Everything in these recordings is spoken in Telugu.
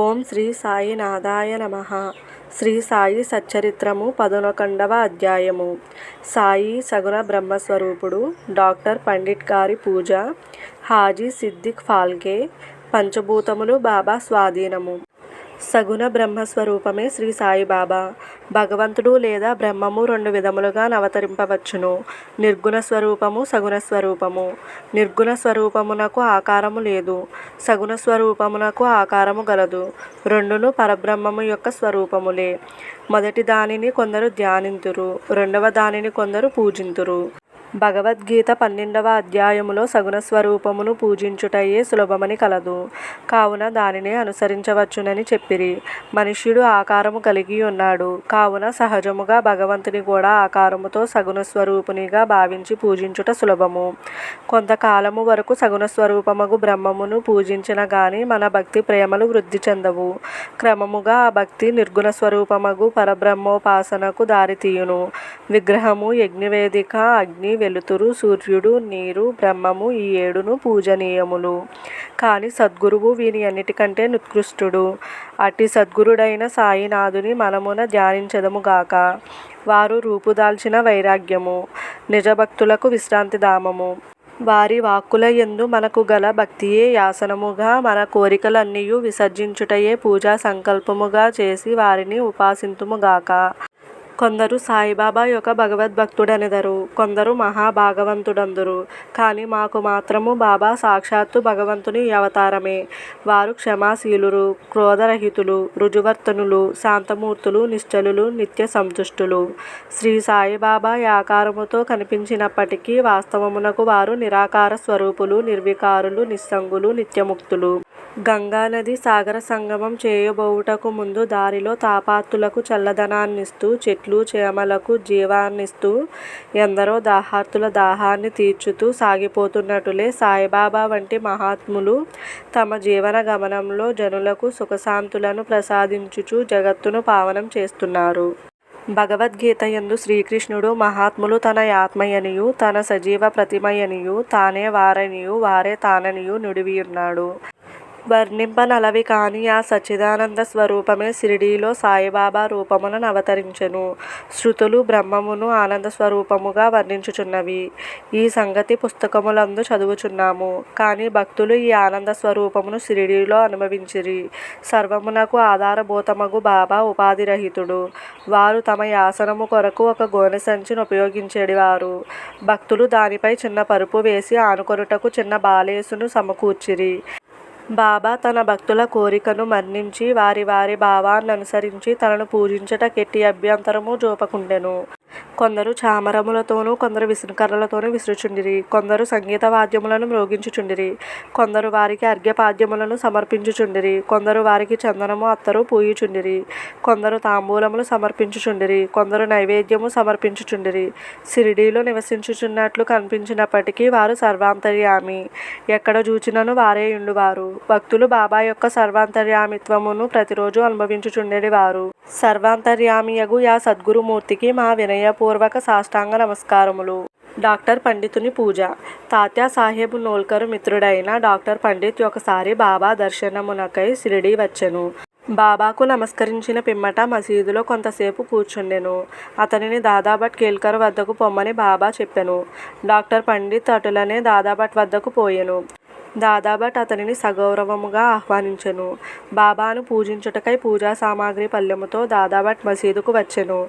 ఓం శ్రీ సాయి నాదాయ నమ. శ్రీ సాయి సచ్చరిత్రము పదనొకండవ అధ్యాయము. సాయి సగుణ బ్రహ్మస్వరూపుడు డాక్టర్ పండిట్ గారి పూజ హాజీ సిద్దిక్ ఫాల్కే పంచభూతములు బాబా స్వాధీనము. సగుణ బ్రహ్మస్వరూపమే శ్రీ సాయిబాబా. భగవంతుడు లేదా బ్రహ్మము రెండు విధములుగా అవతరింపవచ్చును నిర్గుణ స్వరూపము సగుణ స్వరూపము. నిర్గుణ స్వరూపమునకు ఆకారము లేదు. సగుణ స్వరూపమునకు ఆకారము గలదు. రెండును పరబ్రహ్మము యొక్క స్వరూపములే. మొదటి దానిని కొందరు ధ్యానింతురు. రెండవ దానిని కొందరు పూజింతురు. భగవద్గీత పన్నెండవ అధ్యాయములో సగుణ స్వరూపమును పూజించుటయే సులభమని కలదు. కావున దానినే అనుసరించవచ్చునని చెప్పిరి. మనుష్యుడు ఆకారము కలిగి ఉన్నాడు. కావున సహజముగా భగవంతుని కూడా ఆకారముతో సగుణ స్వరూపునిగా భావించి పూజించుట సులభము. కొంతకాలము వరకు సగుణ స్వరూపమగు బ్రహ్మమును పూజించిన గాని మన భక్తి ప్రేమలు వృద్ధి చెందవు. క్రమముగా ఆ భక్తి నిర్గుణ స్వరూపమగు పరబ్రహ్మోపాసనకు దారితీయును. విగ్రహము యజ్ఞవేదిక అగ్ని వెలుతురు సూర్యుడు నీరు బ్రహ్మము ఈ ఏడును పూజనీయములు. కానీ సద్గురువు వీని అన్నిటికంటే నికృష్టుడు అట్టి సద్గురుడైన సాయినాథుని మనమున ధ్యానించదముగాక వారు రూపుదాల్చిన వైరాగ్యము నిజభక్తులకు విశ్రాంతిధామము వారి వాక్కుల యందు మనకు గల భక్తియే యాసనముగా మన కోరికలన్నీయు విసర్జించుటయే పూజా సంకల్పముగా చేసి వారిని ఉపాసింతుముగాక కొందరు సాయిబాబా యొక్క భగవద్భక్తుడనెదరు కొందరు మహాభాగవంతుడందురు. కానీ మాకు మాత్రము బాబా సాక్షాత్తు భగవంతుని అవతారమే. వారు క్షమాశీలురు క్రోధరహితులు రుజువర్తనులు శాంతమూర్తులు నిశ్చలులు నిత్య సంతుష్టులు. శ్రీ సాయిబాబా ఆకారముతో కనిపించినప్పటికీ వాస్తవమునకు వారు నిరాకార స్వరూపులు నిర్వికారులు నిస్సంగులు నిత్యముక్తులు. గంగానది సాగర సంగమం చేయబోవుటకు ముందు దారిలో తాపాత్తులకు చల్లదనాన్నిస్తూ చెట్లు చేమలకు జీవాన్నిస్తూ ఎందరో దాహార్తుల దాహాన్ని తీర్చుతూ సాగిపోతున్నట్లే సాయిబాబా వంటి మహాత్ములు తమ జీవన గమనంలో జనులకు సుఖశాంతులను ప్రసాదించుచు జగత్తును పావనం చేస్తున్నారు. భగవద్గీత యందు శ్రీకృష్ణుడు మహాత్ములు తన ఆత్మయనియు తన సజీవ ప్రతిమయనియు తానే వారనియు వారే తాననియు నుడివియున్నాడు. వర్ణింపనలవి కాని ఆ సచ్చిదానంద స్వరూపమే షిరిడీలో సాయిబాబా రూపమున అవతరించెను. శృతులు బ్రహ్మమును ఆనంద స్వరూపముగా వర్ణించుచున్నవి. ఈ సంగతి పుస్తకములందు చదువుచున్నాము. కానీ భక్తులు ఈ ఆనంద స్వరూపమును షిరిడీలో అనుభవించిరి. సర్వమునకు ఆధారభూతమగు బాబా ఉపాధిరహితుడు. వారు తమ యాసనము కొరకు ఒక గోనె సంచిని ఉపయోగించేడివారు. భక్తులు దానిపై చిన్న పరుపు వేసి ఆనుకొనుటకు చిన్న బాలేసును సమకూర్చిరి. బాబా తన భక్తుల కోరికను మన్నించి వారి వారి భావాన్ననుసరించి తనను పూజించుటకెట్టి అభ్యంతరము చూపకుండెను కొందరు చామరములతోనూ కొందరు విసునకర్రలతోనూ విసురుచుండిరి. కొందరు సంగీత వాద్యములను మ్రోగించుచుండిరి. కొందరు వారికి అర్ఘ్యపాద్యములను సమర్పించుచుండిరి. కొందరు వారికి చందనము అత్తరు పూయుచుండిరి. కొందరు తాంబూలములు సమర్పించుచుండిరి. కొందరు నైవేద్యము సమర్పించుచుండిరి. షిరిడీలో నివసించుచున్నట్లు కనిపించినప్పటికీ వారు సర్వాంతర్యామి. ఎక్కడ చూచినను వారే ఉండువారు భక్తులు బాబా యొక్క సర్వాంతర్యామిత్వమును ప్రతిరోజు అనుభవించుచుండేవారు సర్వాంతర్యామియగు యా సద్గురుమూర్తికి మా వినయ వినయపూర్వక సాష్టాంగ నమస్కారములు. డాక్టర్ పండితుని పూజ. తాత్యా సాహెబ్ నోల్కరు మిత్రుడైన డాక్టర్ పండిత్ ఒకసారి బాబా దర్శనమునకై షిరిడీ వచ్చెను. బాబాకు నమస్కరించిన పిమ్మట మసీదులో కొంతసేపు కూర్చుండెను. అతనిని దాదాభట్ కేల్కర్ వద్దకు పొమ్మని బాబా చెప్పెను. డాక్టర్ పండిత్ అటులనే దాదాభట్ వద్దకు పోయెను. దాదాభట్ అతనిని సగౌరవముగా ఆహ్వానించెను. బాబాను పూజించుటకై పూజా సామాగ్రి పళ్ళెముతో దాదాభట్ మసీదుకు వచ్చెను.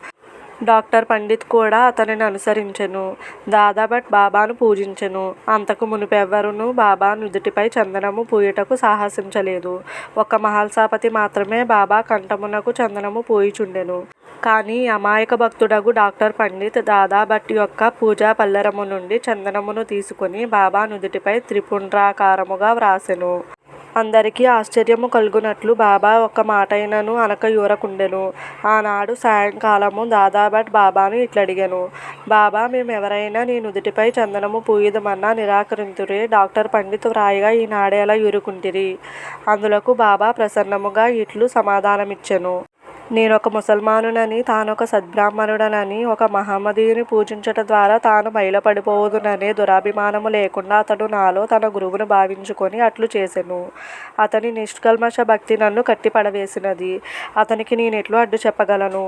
డాక్టర్ పండిత్ కూడా అతనిని అనుసరించెను. దాదాభట్ బాబాను పూజించెను. అంతకు మునుపెవ్వరునూ బాబా నుదుటిపై చందనము పూయుటకు సాహసించలేదు. ఒక్క మహల్సాపతి మాత్రమే బాబా కంఠమునకు చందనము పూయిచుండెను. కానీ అమాయక భక్తుడగు డాక్టర్ పండిత్ దాదాభట్ యొక్క పూజా పల్లెరము నుండి చందనమును తీసుకుని బాబా నుదుటిపై త్రిపుండ్రాకారముగా వ్రాసెను. అందరికీ ఆశ్చర్యము కలుగునట్లు బాబా ఒక్క మాటైనను అనక యూరకుండెను ఆనాడు సాయంకాలము దాదాభట్ బాబాను ఇట్లడిగాను బాబా మేమెవరైనా నీ నుదుటిపై చందనము పూయదమన్నా నిరాకరింతురే డాక్టర్ పండిత్ వ్రాయగా ఈనాడేలా యూరుకుంటిరి. అందులకు బాబా ప్రసన్నముగా ఇట్లు సమాధానమిచ్చెను. నేనొక ముసల్మానునని తానొక సద్బ్రాహ్మణుడనని ఒక మహమ్మదీయుని పూజించుట ద్వారా తాను మైలపడిపోవుదుననే దురాభిమానము లేకుండా అతడు నాలో తన గురువును భావించుకొని అట్లు చేసెను. అతని నిష్కల్మష భక్తి నన్ను కట్టిపడవేసినది. అతనికి నేనెట్లు అడ్డు చెప్పగలను?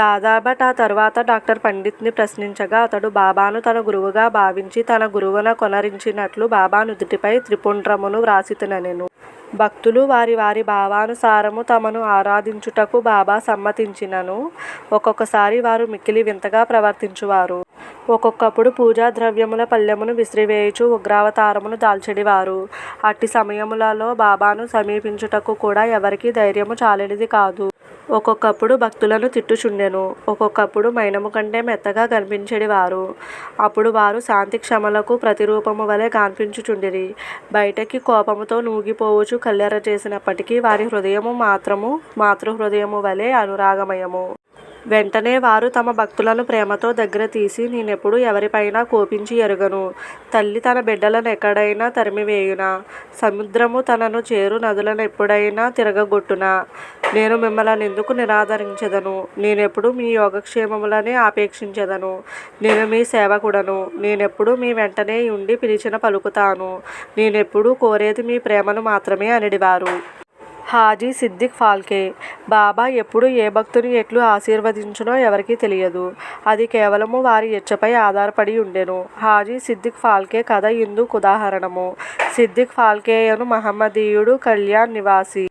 దాదాబట్ ఆ తర్వాత డాక్టర్ పండిత్ని ప్రశ్నించగా అతడు బాబాను తన గురువుగా భావించి తన గురువున కొనరించినట్లు బాబా నుదుటిపై త్రిపుండ్రమును వ్రాసితిననెను. భక్తులు వారి వారి భావానుసారము తమను ఆరాధించుటకు బాబా సమ్మతించినను ఒక్కొక్కసారి వారు మిక్కిలి వింతగా ప్రవర్తించువారు. ఒక్కొక్కప్పుడు పూజా ద్రవ్యముల పళ్ళెమును విసిరివేయుచు ఉగ్రావతారమును దాల్చడివారు అట్టి సమయములలో బాబాను సమీపించుటకు కూడా ఎవరికీ ధైర్యము చాలినది కాదు. ఒక్కొక్కప్పుడు భక్తులను తిట్టుచుండెను. ఒక్కొక్కప్పుడు మైనము కంటే మెత్తగా కన్పించెడివారు. అప్పుడు వారు శాంతి క్షమలకు ప్రతిరూపము వలె కనిపించుచుండిరి బయటకి కోపముతో నూగిపోవచ్చు కల్లెర చేసినప్పటికీ వారి హృదయము మాత్రము మాతృహృదయము వలె అనురాగమయము. వెంటనే వారు తమ భక్తులను ప్రేమతో దగ్గర తీసి నేనెప్పుడూ ఎవరిపైనా కోపించి ఎరుగను. తల్లి తన బిడ్డలను ఎక్కడైనా తరిమివేయునా? సముద్రము తనను చేరు నదులను ఎప్పుడైనా తిరగగొట్టునా? నేను మిమ్మల్ని ఎందుకు నిరాదరించెదను? నేనెప్పుడూ మీ యోగక్షేమములనే ఆపేక్షించెదను. నేను మీ సేవకుడను. నేనెప్పుడూ మీ వెంటనే ఉండి పిలిచిన పలుకుతాను. నేనెప్పుడు కోరేది మీ ప్రేమను మాత్రమే అనిడివారు హాజీ సిద్దిక్ ఫాల్కే బాబా ఎప్పుడు ఏ భక్తుని ఎట్లు ఆశీర్వదించునో ఎవరికీ తెలియదు. అది కేవలము వారి ఇచ్చపై ఆధారపడి ఉండెను హాజీ సిద్దిక్ ఫాల్కే కథ ఇందుకుదాహరణము. సిద్దిక్ ఫాల్కేయను మహమ్మదీయుడు కళ్యాణ్ నివాసి.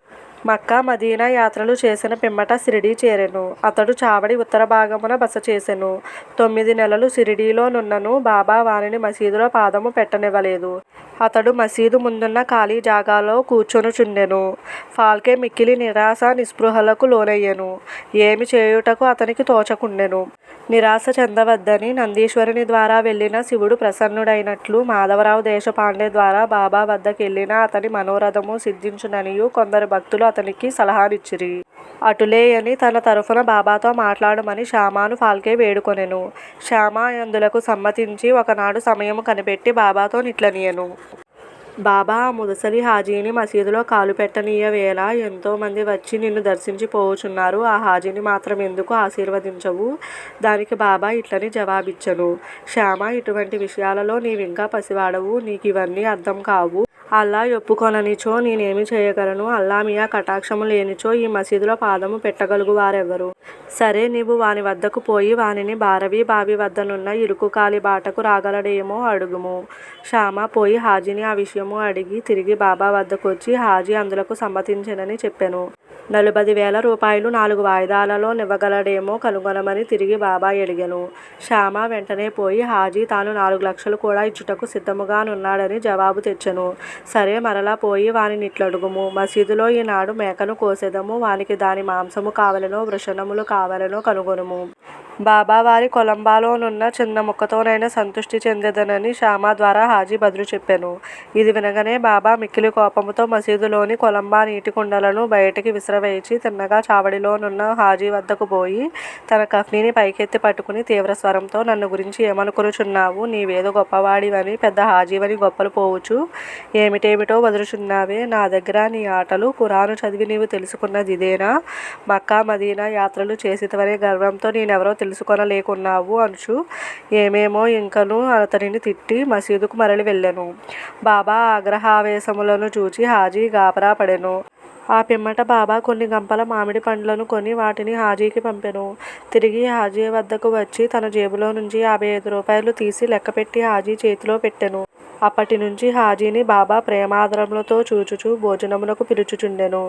మక్కా మదీనా యాత్రలు చేసిన పిమ్మట షిరిడీ చేరెను. అతడు చావడి ఉత్తర భాగమున బస చేసెను. తొమ్మిది నెలలు షిరిడీలో నున్నను బాబా వానిని మసీదులో పాదము పెట్టనివ్వలేదు. అతడు మసీదు ముందున్న ఖాళీ జాగాలో కూర్చొనుచుండెను. ఫాల్కే మిక్కిలి నిరాశ నిస్పృహలకు లోనయ్యెను. ఏమి చేయుటకు అతనికి తోచకుండెను. నిరాశ చెందవద్దని నందీశ్వరుని ద్వారా వెళ్ళిన శివుడు ప్రసన్నుడైనట్లు మాధవరావు దేశపాండే ద్వారా బాబా వద్దకెళ్ళిన అతని మనోరథము సిద్ధించుననియు కొందరు భక్తులు అతనికి సలహాలిచ్చిరి. అటులేయని తన తరఫున బాబాతో మాట్లాడమని శ్యామాను ఫాల్కే వేడుకొనెను. శ్యామా అందులకు సమ్మతించి ఒకనాడు సమయం కనిపెట్టి బాబాతో నిట్లనియను బాబా ఆ హాజీని మసీదులో కాలుపెట్టనీయవేళ ఎంతో ఎంతోమంది వచ్చి నిన్ను దర్శించి పోవుచున్నారు. ఆ హాజీని మాత్రం ఎందుకు ఆశీర్వదించవు? దానికి బాబా ఇట్లని జవాబిచ్చను శ్యామ ఇటువంటి విషయాలలో నీవింకా పసివాడవు. నీకు ఇవన్నీ అర్థం కావు. అల్లా యొప్పుకొననిచో నేనేమి చేయగలను? అల్లామియా కటాక్షము లేనిచో ఈ మసీదులో పాదము పెట్టగలుగు వారెవరు సరే నీవు వాని వద్దకు పోయి వానిని బారవీ బావి వద్దనున్న ఇరుకు కాలిబాటకు రాగలడేమో అడుగుము. శ్యామ పోయి హాజీని ఆ విషయము అడిగి తిరిగి బాబా వద్దకు వచ్చి హాజీ అందులకు సమ్మతించనని చెప్పాను నలభై నలుబదివేల రూపాయలు నాలుగు వాయిదాలలో నివ్వగలడేమో కనుగొనమని తిరిగి బాబా యడిగెను. శ్యామ వెంటనే పోయి హాజీ తాను నాలుగు లక్షలు కూడా ఇచ్చుటకు సిద్ధముగానున్నాడని జవాబు తెచ్చను సరే మరలా పోయి వానినిట్లడుగుము. మసీదులో ఈనాడు మేకను కోసెదము. వానికి దాని మాంసము కావలెనో వృషణములు కావలెనో కనుగొనుము. బాబా వారి కొలంబాలోనున్న చిన్న ముక్కతోనైనా సంతుష్టి చెందేదనని శ్యామ ద్వారా హాజీ బదులు చెప్పాను. ఇది వినగనే బాబా మిక్కిలి కోపముతో మసీదులోని కొలంబా నీటి కుండలను బయటికి విసిరవేసి తిన్నగా చావడిలోనున్న హాజీ వద్దకు పోయి తన కఫ్నీని పైకెత్తి పట్టుకుని తీవ్ర స్వరంతో నన్ను గురించి ఏమనుకునుచున్నావు? నీవేదో గొప్పవాడివని పెద్ద హాజీవని గొప్పలు పోవుచు. ఏమిటేమిటో వదులుచున్నావే? నా దగ్గర నీ ఆటలు ఖురాను చదివి నీవు తెలుసుకున్నది ఇదేనా? మక్కా మదీనా యాత్రలు చేసితివనే గర్వంతో నేనెవరో తెలుసుకొనలేకున్నావు అనుచు ఏమేమో ఇంకను అతనిని తిట్టి మసీదుకు మరలి వెళ్ళెను. బాబా ఆగ్రహావేశములను చూచి హాజీ గాబరా పడెను. ఆ పిమ్మట బాబా కొన్ని గంపల మామిడి పండ్లను కొని వాటిని హాజీకి పంపెను. తిరిగి హాజీ వద్దకు వచ్చి తన జేబులో నుంచి యాభై ఐదు రూపాయలు తీసి లెక్కపెట్టి హాజీ చేతిలో పెట్టెను. అప్పటి నుంచి హాజీని బాబా ప్రేమాదరములతో చూచుచూ భోజనమునకు పిలుచుచుండెను.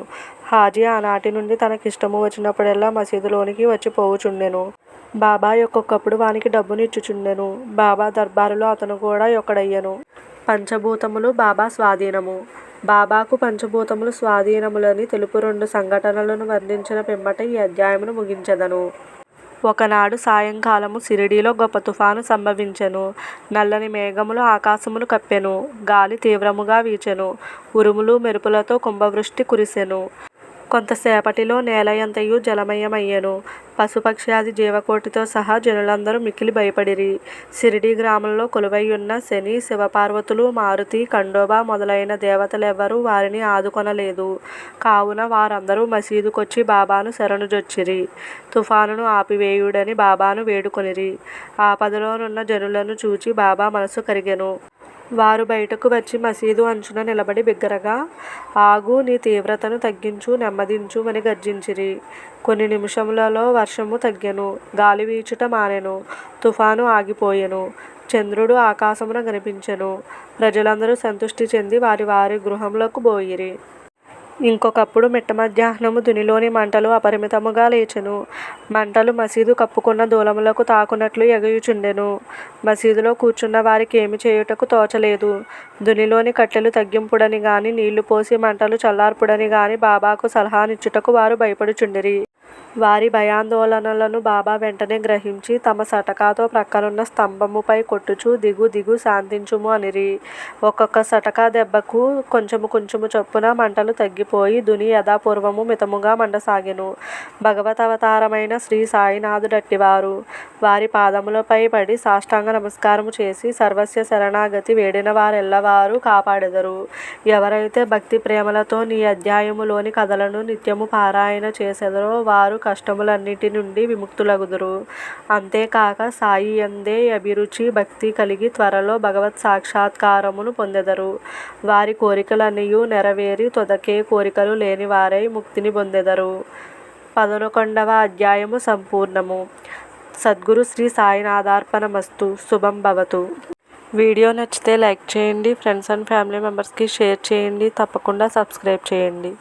హాజీ ఆనాటి నుండి తనకిష్టము వచ్చినప్పుడెల్లా మసీదులోనికి వచ్చి పోవుచుండెను. బాబా ఒక్కొక్కప్పుడు వానికి డబ్బునిచ్చుచుండెను. బాబా దర్బారులో అతను కూడా ఒకడయ్యను పంచభూతములు బాబా స్వాధీనము బాబాకు పంచభూతములు స్వాధీనములని తెలుపు రెండు సంఘటనలను వర్ణించిన పిమ్మట ఈ అధ్యాయమును ముగించదను ఒకనాడు సాయంకాలము షిరిడీలో గొప్ప తుఫాను సంభవించెను. నల్లని మేఘములు ఆకాశమును కప్పెను. గాలి తీవ్రముగా వీచెను. ఉరుములు మెరుపులతో కుంభవృష్టి కురిసెను. కొంతసేపటిలో నేలయంతయు జలమయమయ్యెను. పశుపక్ష్యాది జీవకోటితో సహా జనులందరూ మిక్కిలి భయపడిరి. సిరిడి గ్రామంలో కొలువైయున్న శని శివపార్వతులు మారుతి ఖండోబా మొదలైన దేవతలెవ్వరూ వారిని ఆదుకొనలేదు. కావున వారందరూ మసీదుకొచ్చి బాబాను శరణుజొచ్చిరి. తుఫానును ఆపివేయుడని బాబాను వేడుకొనిరి. ఆపదలోనున్న జనులను చూచి బాబా మనసు కరిగెను. వారు బయటకు వచ్చి మసీదు అంచున నిలబడి బిగ్గరగా ఆగు నీ తీవ్రతను తగ్గించు నెమ్మదించు అని గర్జించిరి. కొన్ని నిమిషములలో వర్షము తగ్గెను గాలి వీచుట మానెను తుఫాను ఆగిపోయెను చంద్రుడు ఆకాశమున కనిపించెను. ప్రజలందరూ సంతృష్టి చెంది వారి వారి గృహంలోకి పోయిరి ఇంకొకప్పుడు మిట్ట మధ్యాహ్నము దునిలోని మంటలు అపరిమితముగా లేచెను. మంటలు మసీదు కప్పుకున్న దూలములకు తాకునట్లు ఎగయుచుండెను. మసీదులో కూర్చున్న వారికి ఏమి చేయుటకు తోచలేదు. దునిలోని కట్టెలు తగ్గింపుడని గాని నీళ్ళు పోసి మంటలు చల్లార్పుడని గాని బాబాకు సలహానిచ్చుటకు వారు భయపడుచుండిరి. వారి భయాందోళనలను బాబా వెంటనే గ్రహించి తమ సటకాతో ప్రక్కనున్న స్తంభముపై కొట్టుచు దిగు దిగు శాంతించుము అనిరి. ఒక్కొక్క సటకా దెబ్బకు కొంచెము కొంచెము చొప్పున మంటలు తగ్గిపోయి దుని యథాపూర్వము మితముగా మండసాగెను. భగవత్ అవతారమైన శ్రీ సాయినాథుడట్టివారు. వారి పాదములపై పడి సాష్టాంగ నమస్కారము చేసి సర్వస్య శరణాగతి వేడిన వారెల్లవారు కాపాడెదరు. ఎవరైతే భక్తి ప్రేమలతో నీ అధ్యాయములోని కథలను నిత్యము పారాయణ చేసెదరో వారు కష్టములన్నిటి నుండి విముక్తులగుదురు. అంతేకాక సాయి యందే అభిరుచి భక్తి కలిగి త్వరలో భగవత్ సాక్షాత్కారమును పొందెదరు. వారి కోరికలనియు నెరవేరి తొదకే కోరికలు లేని వారై ముక్తిని పొందెదరు. పదకొండవ అధ్యాయము సంపూర్ణము. సద్గురు శ్రీ సాయినాథార్పణమస్తు. శుభం భవతు. వీడియో నచ్చితే లైక్ చేయండి. ఫ్రెండ్స్ అండ్ ఫ్యామిలీ మెంబర్స్కి షేర్ చేయండి. తప్పకుండా సబ్స్క్రైబ్ చేయండి.